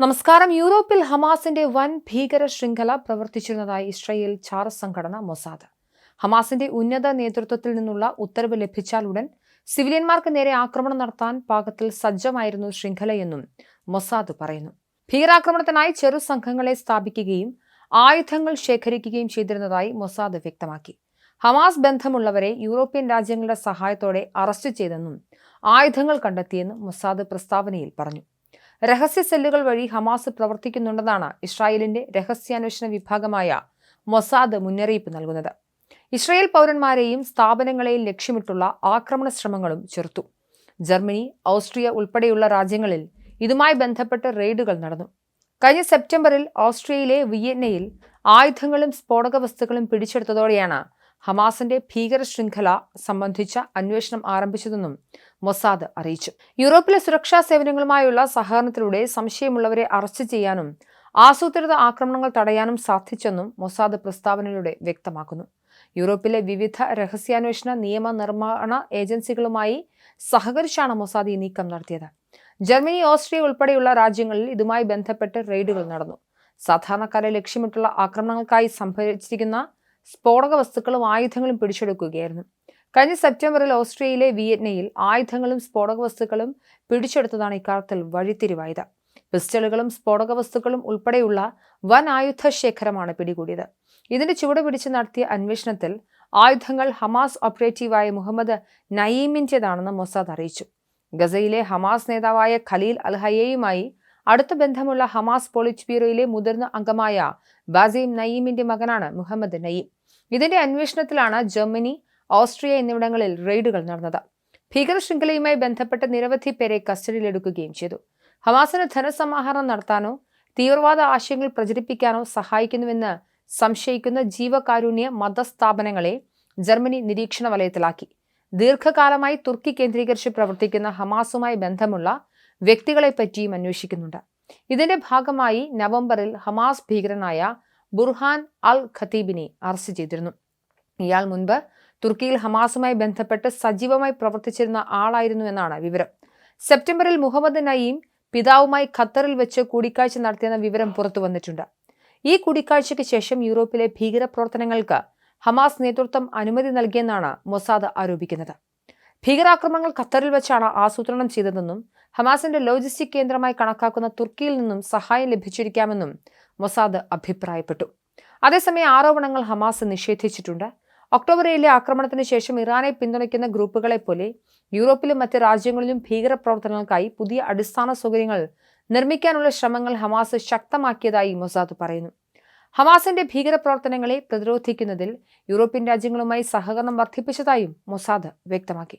നമസ്കാരം. യൂറോപ്പിൽ ഹമാസിന്റെ വൻ ഭീകര ശൃംഖല പ്രവർത്തിച്ചിരുന്നതായി ഇസ്രയേൽ ചാർ സംഘടന മൊസാദ്. ഹമാസിന്റെ ഉന്നത നേതൃത്വത്തിൽ നിന്നുള്ള ഉത്തരവ് ലഭിച്ചാലുടൻ സിവിലിയന്മാർക്ക് നേരെ ആക്രമണം നടത്താൻ പാകത്തിൽ സജ്ജമായിരുന്നു ശൃംഖലയെന്നും മൊസാദ് പറയുന്നു. ഭീകരാക്രമണത്തിനായി ചെറു സംഘങ്ങളെ സ്ഥാപിക്കുകയും ആയുധങ്ങൾ ശേഖരിക്കുകയും ചെയ്തിരുന്നതായി മൊസാദ് വ്യക്തമാക്കി. ഹമാസ് ബന്ധമുള്ളവരെ യൂറോപ്യൻ രാജ്യങ്ങളുടെ സഹായത്തോടെ അറസ്റ്റ് ചെയ്തെന്നും ആയുധങ്ങൾ കണ്ടെത്തിയെന്നും മൊസാദ് പ്രസ്താവനയിൽ പറഞ്ഞു. രഹസ്യ സെല്ലുകൾ വഴി ഹമാസ് പ്രവർത്തിക്കുന്നുണ്ടെന്നാണ് ഇസ്രായേലിന്റെ രഹസ്യാന്വേഷണ വിഭാഗമായ മൊസാദ് മുന്നറിയിപ്പ് നൽകുന്നത്. ഇസ്രായേൽ പൗരന്മാരെയും സ്ഥാപനങ്ങളെയും ലക്ഷ്യമിട്ടുള്ള ആക്രമണ ശ്രമങ്ങളും ചെറുത്തു. ജർമ്മനി ഓസ്ട്രിയ ഉൾപ്പെടെയുള്ള രാജ്യങ്ങളിൽ ഇതുമായി ബന്ധപ്പെട്ട് റെയ്ഡുകൾ നടന്നു. കഴിഞ്ഞ സെപ്റ്റംബറിൽ ഓസ്ട്രിയയിലെ വിയന്നയിൽ ആയുധങ്ങളും സ്ഫോടക വസ്തുക്കളും പിടിച്ചെടുത്തതോടെയാണ് ഹമാസിന്റെ ഭീകര ശൃംഖല സംബന്ധിച്ച അന്വേഷണം ആരംഭിച്ചതെന്നും മൊസാദ് അറിയിച്ചു. യൂറോപ്പിലെ സുരക്ഷാ സേവനങ്ങളുമായുള്ള സഹകരണത്തിലൂടെ സംശയമുള്ളവരെ അറസ്റ്റ് ചെയ്യാനും ആസൂത്രിത ആക്രമണങ്ങൾ തടയാനും സാധിച്ചെന്നും മൊസാദ് പ്രസ്താവനയിലൂടെ വ്യക്തമാക്കുന്നു. യൂറോപ്പിലെ വിവിധ രഹസ്യാന്വേഷണ നിയമ നിർമ്മാണ ഏജൻസികളുമായി സഹകരിച്ചാണ് മൊസാദ് ഈ നീക്കം നടത്തിയത്. ജർമ്മനി ഓസ്ട്രിയ ഉൾപ്പെടെയുള്ള രാജ്യങ്ങളിൽ ഇതുമായി ബന്ധപ്പെട്ട് റെയ്ഡുകൾ നടന്നു. സാധാരണക്കാരെ ലക്ഷ്യമിട്ടുള്ള ആക്രമണങ്ങൾക്കായി സംഭരിച്ചിരിക്കുന്ന സ്ഫോടക വസ്തുക്കളും ആയുധങ്ങളും പിടിച്ചെടുക്കുകയായിരുന്നു. കഴിഞ്ഞ സെപ്റ്റംബറിൽ ഓസ്ട്രേലിയയിലെ വിയറ്റ്നയിൽ ആയുധങ്ങളും സ്ഫോടക വസ്തുക്കളും പിടിച്ചെടുത്തതാണ് ഇക്കാര്യത്തിൽ വഴിത്തിരിവായത്. പിസ്റ്റളുകളും സ്ഫോടക വസ്തുക്കളും ഉൾപ്പെടെയുള്ള വൻ ആയുധ ശേഖരമാണ് പിടികൂടിയത്. ഇതിന്റെ ചുവട് പിടിച്ച് നടത്തിയ അന്വേഷണത്തിൽ ആയുധങ്ങൾ ഹമാസ് ഓപ്പറേറ്റീവായ മുഹമ്മദ് നയീമിന്റെതാണെന്ന് മൊസാദ് അറിയിച്ചു. ഗസയിലെ ഹമാസ് നേതാവായ ഖലീൽ അൽഹയയുമായി അടുത്ത ബന്ധമുള്ള ഹമാസ് പോളിറ്റ് ബ്യൂറോയിലെ മുതിർന്ന അംഗമായ ബാസിം നയീമിന്റെ മകനാണ് മുഹമ്മദ് നയീം. ഇതിന്റെ അന്വേഷണത്തിലാണ് ജർമ്മനി ഓസ്ട്രിയ എന്നിവിടങ്ങളിൽ റെയ്ഡുകൾ നടന്നത്. ഭീകര ശൃംഖലയുമായി ബന്ധപ്പെട്ട് നിരവധി പേരെ കസ്റ്റഡിയിലെടുക്കുകയും ചെയ്തു. ഹമാസിന് ധനസമാഹരണം നടത്താനോ തീവ്രവാദ ആശയങ്ങൾ പ്രചരിപ്പിക്കാനോ സഹായിക്കുന്നുവെന്ന് സംശയിക്കുന്ന ജീവകാരുണ്യ മതസ്ഥാപനങ്ങളെ ജർമ്മനി നിരീക്ഷണ വലയത്തിലാക്കി. ദീർഘകാലമായി തുർക്കി കേന്ദ്രീകരിച്ച് പ്രവർത്തിക്കുന്ന ഹമാസുമായി ബന്ധമുള്ള വ്യക്തികളെ പറ്റിയും അന്വേഷിക്കുന്നുണ്ട്. ഇതിന്റെ ഭാഗമായി നവംബറിൽ ഹമാസ് ഭീകരനായ ബുർഹാൻ അൽ ഖത്തീബിനെ അറസ്റ്റ് ചെയ്തിരുന്നു. ഇയാൾ മുൻപ് തുർക്കിയിൽ ഹമാസുമായി ബന്ധപ്പെട്ട് സജീവമായി പ്രവർത്തിച്ചിരുന്ന ആളായിരുന്നു എന്നാണ് വിവരം. സെപ്റ്റംബറിൽ മുഹമ്മദ് നയീം പിതാവുമായി ഖത്തറിൽ വെച്ച് കൂടിക്കാഴ്ച നടത്തിയെന്ന വിവരം പുറത്തു വന്നിട്ടുണ്ട്. ഈ കൂടിക്കാഴ്ചയ്ക്ക് ശേഷം യൂറോപ്പിലെ ഭീകരപ്രവർത്തനങ്ങൾക്ക് ഹമാസ് നേതൃത്വം അനുമതി നൽകിയെന്നാണ് മൊസാദ് ആരോപിക്കുന്നത്. ഭീകരാക്രമണങ്ങൾ ഖത്തറിൽ വെച്ചാണ് ആസൂത്രണം ചെയ്തതെന്നും ഹമാസിന്റെ ലോജിസ്റ്റിക് കേന്ദ്രമായി കണക്കാക്കുന്ന തുർക്കിയിൽ നിന്നും സഹായം ലഭിച്ചിരിക്കാമെന്നും മൊസാദ് അഭിപ്രായപ്പെട്ടു. അതേസമയം ആരോപണങ്ങൾ ഹമാസ് നിഷേധിച്ചിട്ടുണ്ട്. ഒക്ടോബർ ഏഴിലെ ആക്രമണത്തിന് ശേഷം ഇറാനെ പിന്തുണയ്ക്കുന്ന ഗ്രൂപ്പുകളെ പോലെ യൂറോപ്പിലും മറ്റ് രാജ്യങ്ങളിലും ഭീകരപ്രവർത്തനങ്ങൾക്കായി പുതിയ അടിസ്ഥാന സൗകര്യങ്ങൾ നിർമ്മിക്കാനുള്ള ശ്രമങ്ങൾ ഹമാസ് ശക്തമാക്കിയതായി മൊസാദ് പറയുന്നു. ഹമാസിന്റെ ഭീകരപ്രവർത്തനങ്ങളെ പ്രതിരോധിക്കുന്നതിൽ യൂറോപ്യൻ രാജ്യങ്ങളുമായി സഹകരണം വർദ്ധിപ്പിച്ചതായും മൊസാദ് വ്യക്തമാക്കി.